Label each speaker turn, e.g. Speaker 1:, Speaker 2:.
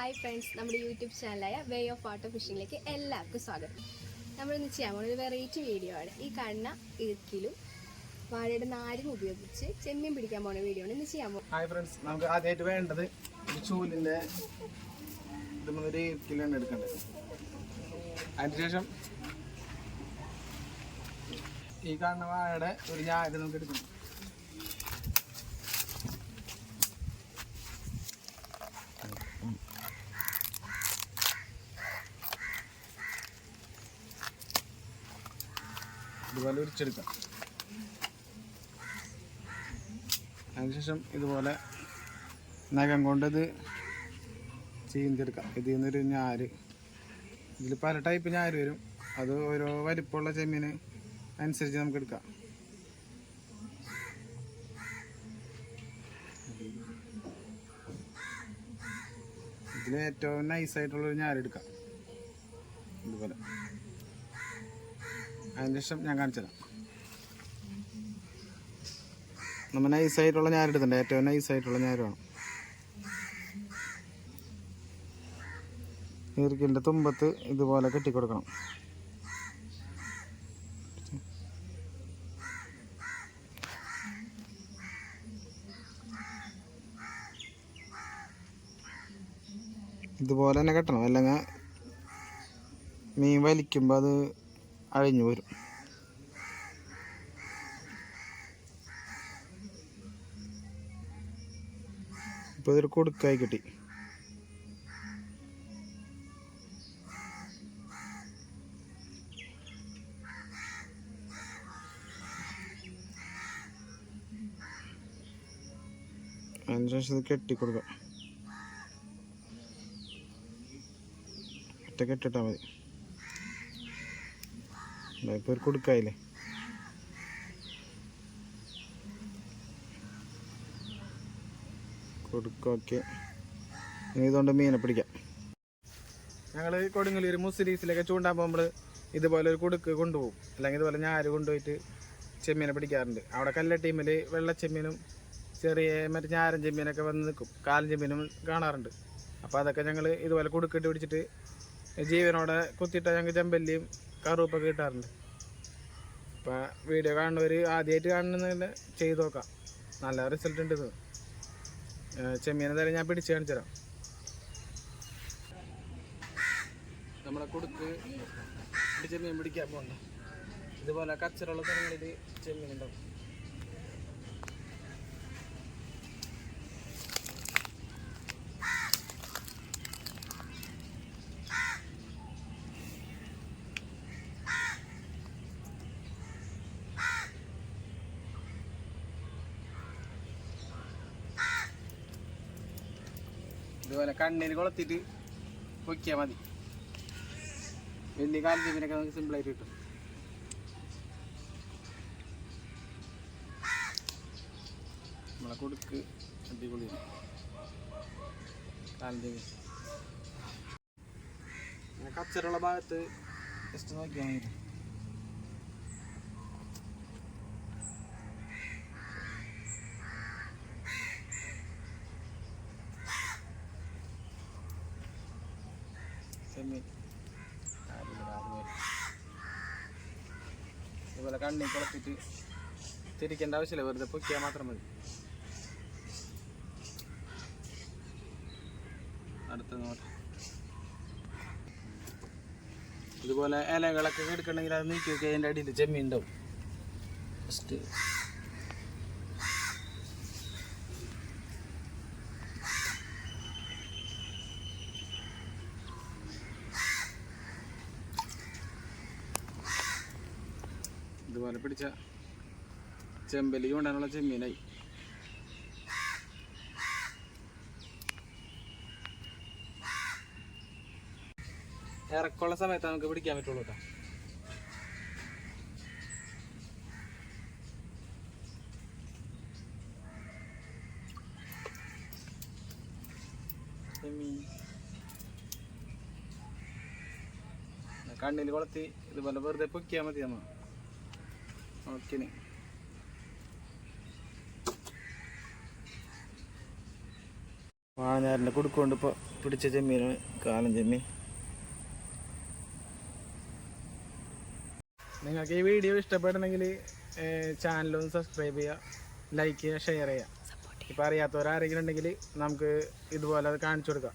Speaker 1: Hi friends നമ്മുടെ YouTube ചാനലായ way of water ഫിഷിംഗിലേക്ക് എല്ലാവർക്കും സ്വാഗതം. നമ്മളിന്ന് ചെയ്യാൻ ഒരു വെറൈറ്റി വീഡിയോ ആണ്. ഈ കാണുന്ന ഇടുക്കിലും വാഴയുടെ നാരും ഉപയോഗിച്ച് ചെമ്മീൻ പിടിക്കാൻ പോകുന്ന വീഡിയോ ആണ്. ഇന്ന് ചെയ്യാൻ പോകുന്നത്
Speaker 2: ഹായ് ഫ്രണ്ട്സ് നമുക്ക് ആദ്യമായിട്ട് വേണ്ടത് ചൂലിന്റെ ഇത് കിലോ ആണ് എടുക്കേണ്ടത്. അതിനുശേഷം ഈ കാണുന്ന വാഴയുടെ ഒരു ഞായർ നമുക്ക് എടുക്കണം. ഇതുപോലെ ഉരിച്ചെടുക്കാം. അതിനുശേഷം ഇതുപോലെ നഖം കൊണ്ടത് ഇത് ചീന്തെടുക്കാം ഇതിൽ നിന്നൊരു ഞാര്. ഇതിൽ പല ടൈപ്പ് ഞാര് വരും. അത് ഓരോ വലിപ്പമുള്ള ചെമ്മീന് അനുസരിച്ച് നമുക്ക് എടുക്കാം. ഇതിൽ ഏറ്റവും നൈസായിട്ടുള്ളൊരു ഞാരെടുക്കാം ഇതുപോലെ. അതിനുശേഷം ഞാൻ കാണിച്ചു തരാം. നമ്മൾ നൈസായിട്ടുള്ള ഞാരെടുത്തിട്ടുണ്ട് ഏറ്റവും നൈസായിട്ടുള്ള ഞാര് വേണം. ഈർക്കിന്റെ തുമ്പത്ത് ഇതുപോലെ കെട്ടിക്കൊടുക്കണം. ഇതുപോലെ തന്നെ കെട്ടണം. അല്ലെങ്കിൽ മീൻ വലിക്കുമ്പോൾ അത് അഴിഞ്ഞു വരും ഇപ്പോൾ ഇതൊരു കൊടുക്കായി കിട്ടി. അതിനുശേഷം ഇത് കെട്ടിക്കൊടുക്കാം ഒറ്റ കെട്ടിട്ടാൽ മതി. ഇപ്പോൾ ഒരു കൊടുക്കായില്ലേ? കൊടുക്കൊക്കെ. ഇനി ഇതുകൊണ്ട് മീനെ പിടിക്കാം. ഞങ്ങൾ കൊടുങ്ങല്ലൂർ മുസ്ലിസിലൊക്കെ ചൂണ്ടാൻ പോകുമ്പോൾ ഇതുപോലെ ഒരു കുടുക്ക് കൊണ്ടുപോകും. അല്ലെങ്കിൽ ഇതുപോലെ ഞാര് കൊണ്ടുപോയിട്ട് ചെമ്മീനെ പിടിക്കാറുണ്ട്. അവിടെ കല്ല ടീമിൽ വെള്ളച്ചെമ്മീനും ചെറിയ മറ്റേ ഞാരൻ ചെമ്മീനൊക്കെ വന്ന് നിൽക്കും കാലൻ ചെമ്മീനും കാണാറുണ്ട്. അപ്പോൾ അതൊക്കെ ഞങ്ങൾ ഇതുപോലെ കുടുക്കിട്ട് പിടിച്ചിട്ട് ജീവനോടെ കുത്തിയിട്ട് ഞങ്ങൾക്ക് ചെമ്പല്ലിയും കറുപ്പൊക്കെ കിട്ടാറുണ്ട്. അപ്പോൾ വീഡിയോ കാണുന്നവർ ആദ്യമായിട്ട് കാണുന്നതിൽ ചെയ്ത് നോക്കാം. നല്ല റിസൾട്ട് ഉണ്ട് ഇത്. ചെമ്മീനെ തരം ഞാൻ പിടിച്ച് കാണിച്ചു തരാം. നമ്മളെ ഒരു ചെമ്മീൻ പിടിക്കാൻ പോകണ്ട ഇതുപോലെ കച്ചറുള്ള സ്ഥലങ്ങളിൽ ചെമ്മീൻ ഉണ്ടാവും. ഇതുപോലെ കണ്ണിൽ കൊളത്തിട്ട് പൊക്കിയാൽ മതി. വലിയ ഇതിനൊക്കെ നമുക്ക് സിമ്പിളായിട്ട് കിട്ടും. നമ്മളെ കൊടുക്ക്. ചെമ്മീൻ അങ്ങനെ കച്ചറുള്ള ഭാഗത്ത് ജസ്റ്റ് നോക്കിയാൽ മതി. ഇതുപോലെ കണ്ണി കുളപ്പിട്ട് തിരിക്കേണ്ട ആവശ്യമില്ല. വെറുതെ പൊക്കിയാൽ മാത്രം മതി. അടുത്ത നോട്ട് ഇതുപോലെ ഇലകളൊക്കെ എടുക്കണമെങ്കിൽ അത് നീക്കി വെക്കുക അതിന്റെ അടിയിൽ ചെമ്മീൻ ഉണ്ടാവും. ഫസ്റ്റ് ഇതുപോലെ പിടിച്ച ചെമ്പലി കൊണ്ടാനുള്ള ചെമ്മീനായി. ഇറക്കുള്ള സമയത്ത് നമുക്ക് പിടിക്കാൻ പറ്റുള്ളൂ കേട്ടോ. കണ്ണിൽ കൊളത്തി ഇതുപോലെ വെറുതെ പൊക്കിയാൽ മതി നമ്മ. ഓക്കെ. വാഴഞ്ഞാറിന്റെ കൊടുക്കൊണ്ട് ഇപ്പോൾ പിടിച്ച ചെമ്മീനാണ് കാലം ചെമ്മീൻ. നിങ്ങൾക്ക് ഈ വീഡിയോ ഇഷ്ടപ്പെടണമെങ്കിൽ ചാനലൊന്ന് സബ്സ്ക്രൈബ് ചെയ്യുക ലൈക്ക് ചെയ്യുക ഷെയർ ചെയ്യുക. ഇപ്പോൾ അറിയാത്തവരാരെങ്കിലും ഉണ്ടെങ്കിൽ നമുക്ക് ഇതുപോലെ അത് കാണിച്ചു കൊടുക്കാം.